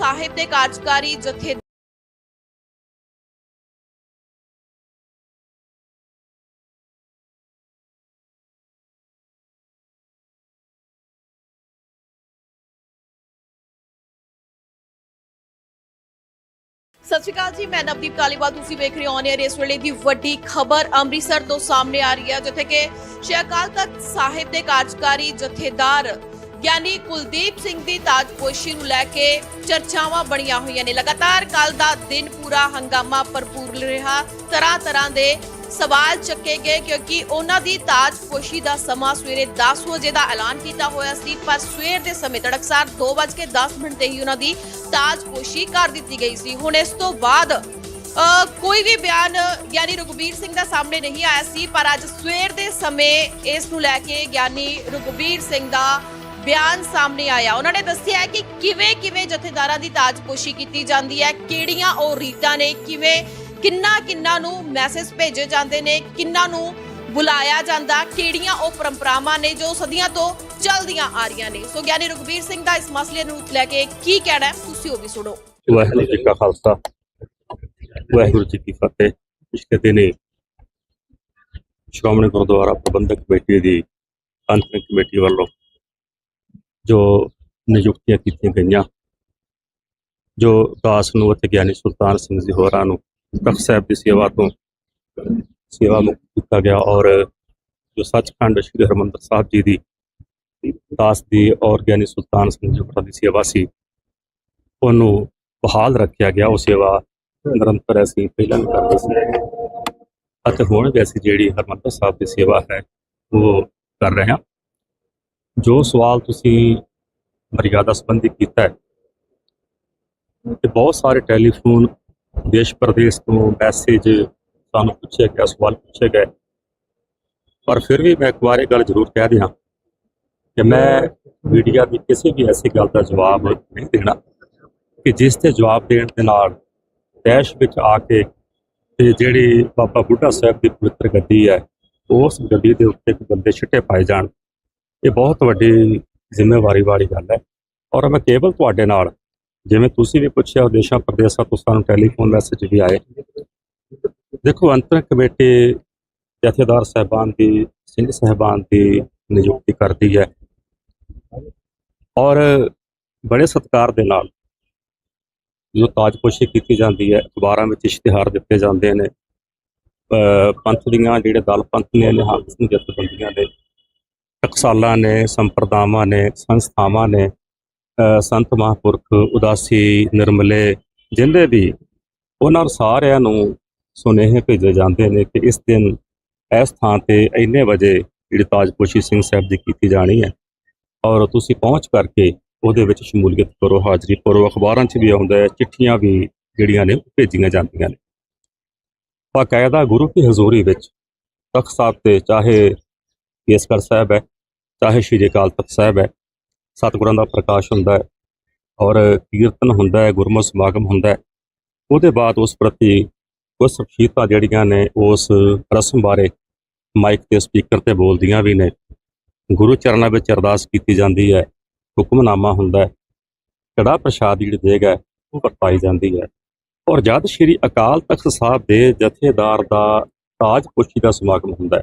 ਸਾਹਿਬ ਦੇ ਕਾਰਜਕਾਰੀ ਜਥੇ ਸਤਿ ਸ਼੍ਰੀ ਅਕਾਲ ਜੀ, ਮੈਂ ਨਵਦੀਪ ਕਾਲੀਵਾਲ, ਤੁਸੀਂ ਵੇਖ ਰਹੇ ਹੋ ਔਨ ਇਸ ਵੇਲੇ ਦੀ ਵੱਡੀ ਖਬਰ ਅੰਮ੍ਰਿਤਸਰ ਤੋਂ ਸਾਹਮਣੇ ਆ ਰਹੀ ਹੈ, ਜਿੱਥੇ ਕਿ ਸ਼੍ਰੀ ਅਕਾਲ ਤਖਤ ਸਾਹਿਬ ਦੇ ਕਾਰਜਕਾਰੀ ਜਥੇਦਾਰ ਗਿਆਨੀ ਕੁਲਦੀਪ ਸਿੰਘ ਦੀ ਤਾਜਪੋਸ਼ੀ ਨੂੰ ਲੈ ਕੇ ਚਰਚਾਵਾਂ ਬਣੀਆਂ ਹੋਈਆਂ ਨੇ। ਲਗਾਤਾਰ ਕੱਲ ਦਾ ਦਿਨ ਪੂਰਾ ਹੰਗਾਮਾ ਭਰਪੂਰ ਰਿਹਾ। ਤਰ੍ਹਾਂ ਤਰ੍ਹਾਂ ਦੇ ਸਵਾਲ ਚੱਕੇ ਗਏ ਕਿਉਂਕਿ ਉਹਨਾਂ ਦੀ ਤਾਜਪੋਸ਼ੀ ਦਾ ਸਮਾਂ ਸਵੇਰੇ 10 ਵਜੇ ਦਾ ਐਲਾਨ ਕੀਤਾ ਹੋਇਆ ਸੀ ਪਰ ਸਵੇਰ ਦੇ ਸਮੇਂ ਤੜਕਸਾਰ 2:10 ਮਿੰਟ ਤੇ ਹੀ ਉਹਨਾਂ ਦੀ ਤਾਜਪੋਸ਼ੀ ਕਰ ਦਿੱਤੀ ਗਈ ਸੀ। ਹੁਣ ਇਸ ਤੋਂ ਬਾਅਦ ਅ, ਕੋਈ ਵੀ ਬਿਆਨ ਗਿਆਨੀ ਰਘੁਬੀਰ ਸਿੰਘ ਦਾ ਸਾਹਮਣੇ ਨਹੀਂ ਆਇਆ ਸੀ ਪਰ ਅੱਜ ਸਵੇਰ ਦੇ ਸਮੇਂ ਇਸ ਨੂੰ ਲੈ ਕੇ ਗਿਆਨੀ ਰਘੁਬੀਰ ਸਿੰਘ ਦਾ ਬਿਆਨ ਸਾਹਮਣੇ ਆਇਆ। ਉਹਨਾਂ ਨੇ ਦੱਸਿਆ ਕਿ ਕਿਵੇਂ ਕਿਵੇਂ ਜਥੇਦਾਰਾਂ ਦੀ ਤਾਜਪੋਸ਼ੀ ਕੀਤੀ ਜਾਂਦੀ ਹੈ, ਕਿਹੜੀਆਂ ਉਹ ਰੀਤਾਂ ਨੇ, ਕਿਵੇਂ ਕਿੰਨਾ ਕਿੰਨਾ ਨੂੰ ਮੈਸੇਜ ਭੇਜੇ ਜਾਂਦੇ ਨੇ, ਕਿੰਨਾ ਨੂੰ ਬੁਲਾਇਆ ਜਾਂਦਾ, ਕਿਹੜੀਆਂ ਉਹ ਪਰੰਪਰਾਵਾਂ ਨੇ ਜੋ ਸਦੀਆਂ ਤੋਂ ਚੱਲਦੀਆਂ ਆ ਰਹੀਆਂ ਨੇ। ਸੋ ਗਿਆਨੀ ਰਘੁਬੀਰ ਸਿੰਘ ਦਾ ਇਸ ਮਸਲੇ ਨੂੰ ਲੈ ਕੇ ਕੀ ਕਹਿਣਾ ਤੁਸੀਂ ਉਹ ਵੀ ਸੁਣੋ। ਵਾਹਿਗੁਰੂ ਜੀ ਕਾ ਖਾਲਸਾ। ਵਾਹਿਗੁਰੂ ਜੀ ਕੀ ਫਤਿਹ। ਪਿਛਲੇ ਦਿਨੀ ਸ਼੍ਰੋਮਣੀ ਗੁਰਦੁਆਰਾ ਪ੍ਰਬੰਧਕ ਕਮੇਟੀ ਦੀ ਅੰਤਰਿਮ ਕਮੇਟੀ ਵੱਲੋਂ ਜੋ ਨਿਯੁਕਤੀਆਂ ਕੀਤੀਆਂ ਗਈਆਂ, ਜੋ ਦਾਸ ਨੂੰ ਅਤੇ ਗਿਆਨੀ ਸੁਲਤਾਨ ਸਿੰਘ ਜੀ ਹੋਰਾਂ ਨੂੰ, ਤਖਤ ਸਾਹਿਬ ਦੀ ਸੇਵਾ ਤੋਂ ਸੇਵਾ ਮੁਕਤ ਕੀਤਾ ਗਿਆ ਔਰ ਜੋ ਸੱਚਖੰਡ ਸ੍ਰੀ ਹਰਿਮੰਦਰ ਸਾਹਿਬ ਜੀ ਦੀ ਦਾਸ ਦੀ ਔਰ ਗਿਆਨੀ ਸੁਲਤਾਨ ਸਿੰਘ ਜੀ ਹੋਰਾਂ ਦੀ ਸੇਵਾ ਸੀ, ਉਹਨੂੰ ਬਹਾਲ ਰੱਖਿਆ ਗਿਆ, ਉਹ ਸੇਵਾ ਨਿਰੰਤਰ ਅਸੀਂ ਪਹਿਲਾਂ ਕਰਦੇ ਸੀ ਅਤੇ ਹੁਣ ਵੀ ਅਸੀਂ ਜਿਹੜੀ ਹਰਮੰਦਰ ਸਾਹਿਬ ਦੀ ਸੇਵਾ ਹੈ, ਉਹ ਕਰ ਰਹੇ ਹਾਂ। ਜੋ ਸਵਾਲ ਤੁਸੀਂ ਮਰਿਆਦਾ ਸੰਬੰਧੀ ਕੀਤਾ ਹੈ, ਤੇ ਬਹੁਤ ਸਾਰੇ ਟੈਲੀਫੋਨ ਦੇਸ਼ ਪ੍ਰਦੇਸ਼ ਤੋਂ ਮੈਸੇਜ ਸਾਨੂੰ ਪੁੱਛਿਆ ਗਿਆ, ਸਵਾਲ ਪੁੱਛੇ ਗਏ। ਪਰ ਫਿਰ ਵੀ ਮੈਂ ਇੱਕ ਵਾਰ ਇਹ ਗੱਲ ਜ਼ਰੂਰ ਕਹਿ ਦਿਆਂ ਕਿ ਮੈਂ ਮੀਡੀਆ ਦੀ ਕਿਸੇ ਵੀ ਐਸੀ ਗੱਲ ਦਾ ਜਵਾਬ ਨਹੀਂ ਦੇਣਾ ਕਿ ਜਿਸ ਤੇ ਜਵਾਬ ਦੇਣ ਦੇ ਨਾਲ ਦੇਸ਼ ਵਿੱਚ ਆ ਕੇ ਤੇ ਜਿਹੜੀ ਬਾਬਾ ਬੁੱਢਾ ਸਾਹਿਬ ਦੀ ਪਵਿੱਤਰ ਗੱਦੀ ਹੈ, ਉਸ ਗੱਦੀ ਦੇ ਉੱਤੇ ਇੱਕ ਬੰਦੇ ਛਿੱਟੇ ਪਾਏ ਜਾਣ। ਇਹ ਬਹੁਤ ਵੱਡੀ ਜ਼ਿੰਮੇਵਾਰੀ ਵਾਲੀ ਗੱਲ ਹੈ। ਔਰ ਮੈਂ ਕੇਵਲ ਤੁਹਾਡੇ ਨਾਲ, ਜਿਵੇਂ ਤੁਸੀਂ ਵੀ ਪੁੱਛਿਆ, ਦੇਸ਼ਾਂ, ਪ੍ਰਦੇਸ਼ਾਂ ਤੋਂ ਸਾਨੂੰ ਟੈਲੀਫੋਨ ਮੈਸੇਜ ਵੀ ਆਏ। ਦੇਖੋ, ਅੰਤਰ ਕਮੇਟੀ ਜਥੇਦਾਰ ਸਾਹਿਬਾਨ ਦੀ, ਸਿੰਘ ਸਾਹਿਬਾਨ ਦੀ ਨਿਯੁਕਤੀ ਕਰਦੀ ਹੈ। ਔਰ ਬੜੇ ਸਤਿਕਾਰ ਦੇ ਨਾਲ ਜੋ ਤਾਜਪੋਸ਼ੀ ਕੀਤੀ ਜਾਂਦੀ ਹੈ, ਅਖਬਾਰਾਂ ਵਿੱਚ ਇਸ਼ਤਿਹਾਰ ਦਿੱਤੇ ਜਾਂਦੇ ਨੇ। ਪੰਥ ਦੀਆਂ ਜਿਹੜੇ ਦਲ ਪੰਥ ਨੇ ਨਿਹੰਗ ਸਿੰਘ ਜਥੇਬੰਦੀਆਂ ਨੇ ਟਕਸਾਲਾਂ ਨੇ, ਸੰਪਰਦਾਵਾਂ ਨੇ, ਸੰਸਥਾਵਾਂ ਨੇ ਸੰਤ ਮਹਾਂਪੁਰਖ, ਉਦਾਸੀ, ਨਿਰਮਲੇ ਜਿੰਦੇ ਵੀ ਉਹਨਾਂ ਸਾਰਿਆਂ ਨੂੰ ਸੁਨੇਹੇ ਭੇਜੇ ਜਾਂਦੇ ਨੇ ਕਿ ਇਸ ਦਿਨ ਇਸ ਥਾਂ ਤੇ ਇੰਨੇ ਵਜੇ ਜਿਹੜੀ ਤਾਜਪੋਸ਼ੀ ਸਿੰਘ ਸਾਹਿਬ ਦੀ ਕੀਤੀ ਜਾਣੀ ਹੈ। ਔਰ ਤੁਸੀਂ ਪਹੁੰਚ ਕਰਕੇ ਉਹਦੇ ਵਿੱਚ ਸ਼ਮੂਲੀਅਤ ਕਰੋ, ਹਾਜ਼ਰੀ ਭਰੋ, ਅਖਬਾਰਾਂ 'ਚ ਵੀ ਆਉਂਦਾ ਹੈ, ਚਿੱਠੀਆਂ ਵੀ ਜਿਹੜੀਆਂ ਨੇ ਭੇਜੀਆਂ ਜਾਂਦੀਆਂ ਨੇ। ਬਾਕਾਇਦਾ ਗੁਰੂ ਕੀ ਹਜ਼ੂਰੀ ਵਿੱਚ ਤਖਤ ਸਾਹਿਬ ਤੇ ਚਾਹੇ ਕੇਸਗੜ੍ਹ ਸਾਹਿਬ ਹੈ ਚਾਹੇ ਸ਼੍ਰੀ ਅਕਾਲ ਤਖਤ ਸਾਹਿਬ ਹੈ, ਸਤਿਗੁਰਾਂ ਦਾ ਪ੍ਰਕਾਸ਼ ਹੁੰਦਾ ਹੈ ਔਰ ਕੀਰਤਨ ਹੁੰਦਾ ਹੈ ਗੁਰਮਤਿ ਸਮਾਗਮ ਹੁੰਦਾ ਹੈ, ਉਹਦੇ ਬਾਅਦ ਉਸ ਪ੍ਰਤੀ ਕੁਝ ਸ਼ਖਸੀਅਤਾਂ ਜਿਹੜੀਆਂ ਨੇ ਉਸ ਰਸਮ ਬਾਰੇ ਮਾਈਕ ਤੇ ਸਪੀਕਰ ਤੇ ਬੋਲਦੀਆਂ ਵੀ ਨੇ। ਗੁਰੂ ਚਰਨਾਂ ਵਿੱਚ ਅਰਦਾਸ ਕੀਤੀ ਜਾਂਦੀ ਹੈ, ਹੁਕਮਨਾਮਾ ਹੁੰਦਾ ਹੈ, ਕੜਾ ਪ੍ਰਸ਼ਾਦ ਜਿਹੜੀ ਦੇਗ ਹੈ, ਉਹ ਵਰਤਾਈ ਜਾਂਦੀ ਹੈ। ਔਰ ਜਦ ਸ਼੍ਰੀ ਅਕਾਲ ਤਖਤ ਸਾਹਿਬ ਦੇ ਜਥੇਦਾਰ ਦਾ ਤਾਜਪੋਸ਼ੀ ਦਾ ਸਮਾਗਮ ਹੁੰਦਾ ਹੈ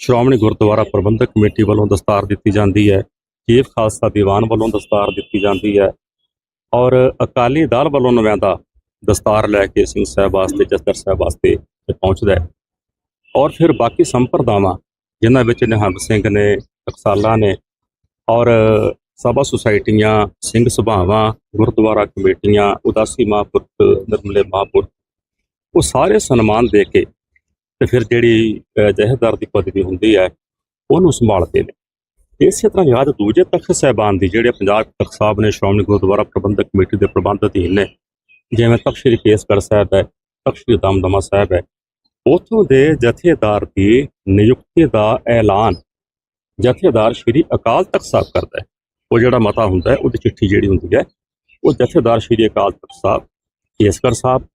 ਸ਼੍ਰੋਮਣੀ ਗੁਰਦੁਆਰਾ ਪ੍ਰਬੰਧਕ ਕਮੇਟੀ ਵੱਲੋਂ ਦਸਤਾਰ ਦਿੱਤੀ ਜਾਂਦੀ ਹੈ ਚੀਫ ਖਾਲਸਾ ਦੀਵਾਨ ਵੱਲੋਂ ਦਸਤਾਰ ਦਿੱਤੀ ਜਾਂਦੀ ਹੈ ਔਰ ਅਕਾਲੀ ਦਲ ਵੱਲੋਂ ਨੁਮਾਇੰਦਾ ਦਸਤਾਰ ਲੈ ਕੇ ਸਿੰਘ ਸਾਹਿਬ ਵਾਸਤੇ ਜਸਦਰ ਸਾਹਿਬ ਵਾਸਤੇ ਪਹੁੰਚਦਾ ਹੈ। ਔਰ ਫਿਰ ਬਾਕੀ ਸੰਪਰਦਾਵਾਂ ਜਿਨ੍ਹਾਂ ਵਿੱਚ ਨਿਹੰਗ ਸਿੰਘ ਨੇ ਟਕਸਾਲਾਂ ਨੇ ਔਰ ਸਭਾ ਸੁਸਾਇਟੀਆਂ ਸਿੰਘ ਸਭਾਵਾਂ ਗੁਰਦੁਆਰਾ ਕਮੇਟੀਆਂ ਉਦਾਸੀ ਮਹਾਂਪੁਰਖ ਨਿਰਮਲੇ ਮਹਾਂਪੁਰਖ ਉਹ ਸਾਰੇ ਸਨਮਾਨ ਦੇ ਕੇ ਤੇ ਫਿਰ ਜਿਹੜੀ ਅ, ਜਥੇਦਾਰ ਦੀ ਪਦਵੀ ਹੁੰਦੀ ਹੈ ਉਹਨੂੰ ਸੰਭਾਲਦੇ ਨੇ। ਇਸੇ ਤਰ੍ਹਾਂ ਯਾਦ ਦੂਜੇ ਤਖਤ ਸਾਹਿਬਾਨ ਦੀ ਜਿਹੜੇ ਪੰਜਾਬ ਤਖਤ ਸਾਹਿਬ ਨੇ ਸ਼੍ਰੋਮਣੀ ਗੁਰਦੁਆਰਾ ਪ੍ਰਬੰਧਕ ਕਮੇਟੀ ਦੇ ਪ੍ਰਬੰਧ ਅਧੀਨ ਨੇ ਜਿਵੇਂ ਤਖਤ ਸ੍ਰੀ ਕੇਸਗੜ੍ਹ ਸਾਹਿਬ ਹੈ ਤਖਤ ਸ੍ਰੀ ਦਮਦਮਾ ਸਾਹਿਬ ਹੈ ਉਥੋਂ ਦੇ ਜਥੇਦਾਰ ਦੀ ਨਿਯੁਕਤੀ ਦਾ ਐਲਾਨ ਜਥੇਦਾਰ ਸ੍ਰੀ ਅਕਾਲ ਤਖਤ ਸਾਹਿਬ ਕਰਦਾ ਹੈ। ਉਹ ਜਿਹੜਾ ਮਤਾ ਹੁੰਦਾ ਹੈ ਉਹਦੀ ਚਿੱਠੀ ਜਿਹੜੀ ਹੁੰਦੀ ਹੈ ਉਹ ਜਥੇਦਾਰ ਸ੍ਰੀ ਅਕਾਲ ਤਖਤ ਸਾਹਿਬ ਕੇਸਗੜ੍ਹ ਸਾਹਿਬ